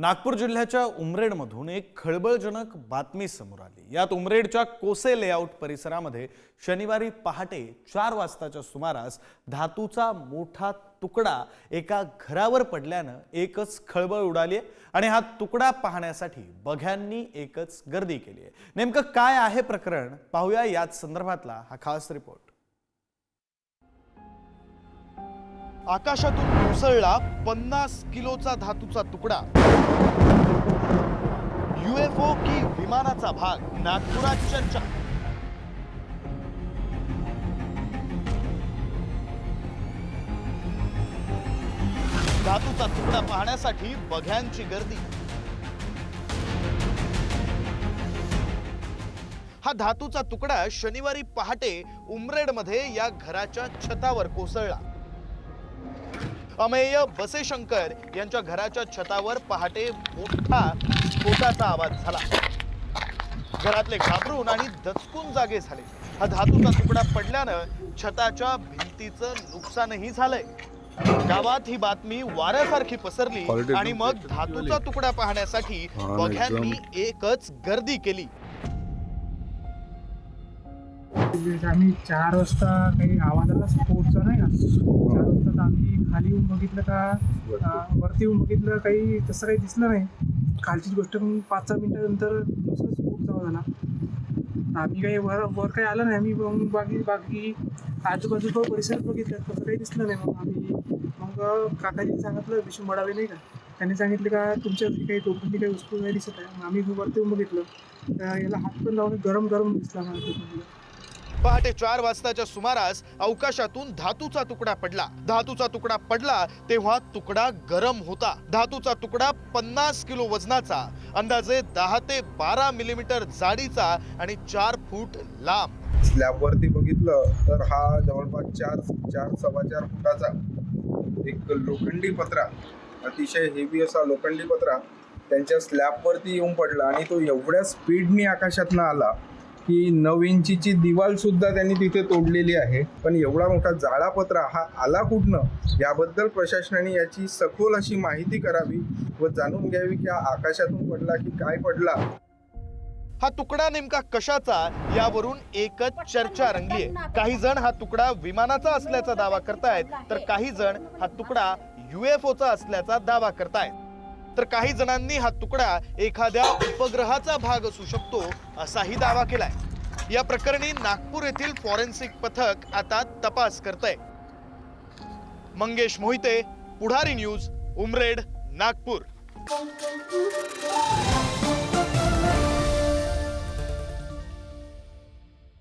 नागपूर जिल्ह्याच्या उमरेडमधून एक खळबळजनक बातमी समोर आली. यात उमरेडच्या कोसे लेआउट परिसरामध्ये शनिवारी पहाटे चार वाजताच्या सुमारास धातूचा मोठा तुकडा एका घरावर पडल्यानं एकच खळबळ उडाली आहे आणि हा तुकडा पाहण्यासाठी बघ्यांनी एकच गर्दी केली आहे. नेमकं काय आहे प्रकरण? पाहूया याच संदर्भातला हा खास रिपोर्ट. आकाशातून कोसळला पन्नास किलोचा धातूचा तुकडा. युएफओ की विमानाचा भाग नागपुरात चर्चा धातूचा तुकडा पाहण्यासाठी बघ्यांची गर्दी. हा धातूचा तुकडा शनिवारी पहाटे उमरेडमध्ये या घराच्या छतावर कोसळला. अमेय बसेशंकर यांच्या घराच्या छतावर पहाटे मोठा स्फोटाचा आवाज झाला. घरातले घाबरून आणि दचकून जागे झाले. हा धातूचा तुकडा पडल्यानं छताच्या भिंतीचं नुकसानही झालंय. गावात ही बातमी वाऱ्यासारखी पसरली आणि मग धातूचा तुकडा पाहण्यासाठी ना, बघ्यांनी एकच गर्दी केली. आम्ही चार वाजता काही आवाज आला स्फोटचा नाही तर आम्ही खाली येऊन बघितलं का वरती. येऊन बघितलं काही तसं काही दिसलं नाही. खालचीच गोष्ट मग पाच सहा मिनिटानंतर दुसरा स्फोट चालू झाला. आम्ही काही वर वर काही आलं नाही. आम्ही मग बाकी बाकी आजूबाजूचा परिसर बघितलं. तसं काही दिसलं नाही. मग आम्ही मग काकाजीने सांगितलं विष्णू मडावे नाही का? त्यांनी सांगितलं का तुमच्या घरी काही टोपली काही वस्तू नाही दिसत आहे. मग आम्ही वरती येऊन बघितलं. तर याला हात पण लावून गरम गरम दिसला मला पहाटे चार वाजताच्या सुमारास अवकाशातून धातूचा तुकडा पडला. धातूचा तुकडा पडला तेव्हा तुकडा गरम होता. धातूचा तुकडा पन्नास किलो वजनाचा अंदाजे दहा ते बारा मिलीमीटर जाडीचा आणि चार फूट लांब. स्लॅबवरती बघितलं तर हा जवळपास चार चार सव्वा चार फुटाचा एक लोखंडी पत्रा अतिशय हेवी असा लोखंडी पत्रा त्यांच्या स्लॅबवरती येऊन पडला आणि तो एवढ्या स्पीडने आकाशातनं आला की नऊ इंचीची दिवाल सुद्धा त्यांनी तिथे तोडलेली आहे. पण एवढा मोठा जाळापत्रा हा आला कुठनं? याबद्दल प्रशासनाने याची सखोल अशी माहिती करावी व जाणून घ्यावी की हा आकाशातून पडला की काय पडला? हा तुकडा नेमका कशाचा? यावरून एकच चर्चा रंगलीय. काही जण हा तुकडा विमानाचा असल्याचा दावा करतायत तर काही जण हा तुकडा युएफओचा असल्याचा दावा करतायत. तर काही जणांनी हा तुकडा एखाद्या उपग्रहाचा भाग असू शकतो असाही दावा केलाय. या प्रकरणी नागपूर येथील फॉरेन्सिक पथक आता तपास करतंय. मंगेश मोहिते पुढारी न्यूज उमरेड नागपूर.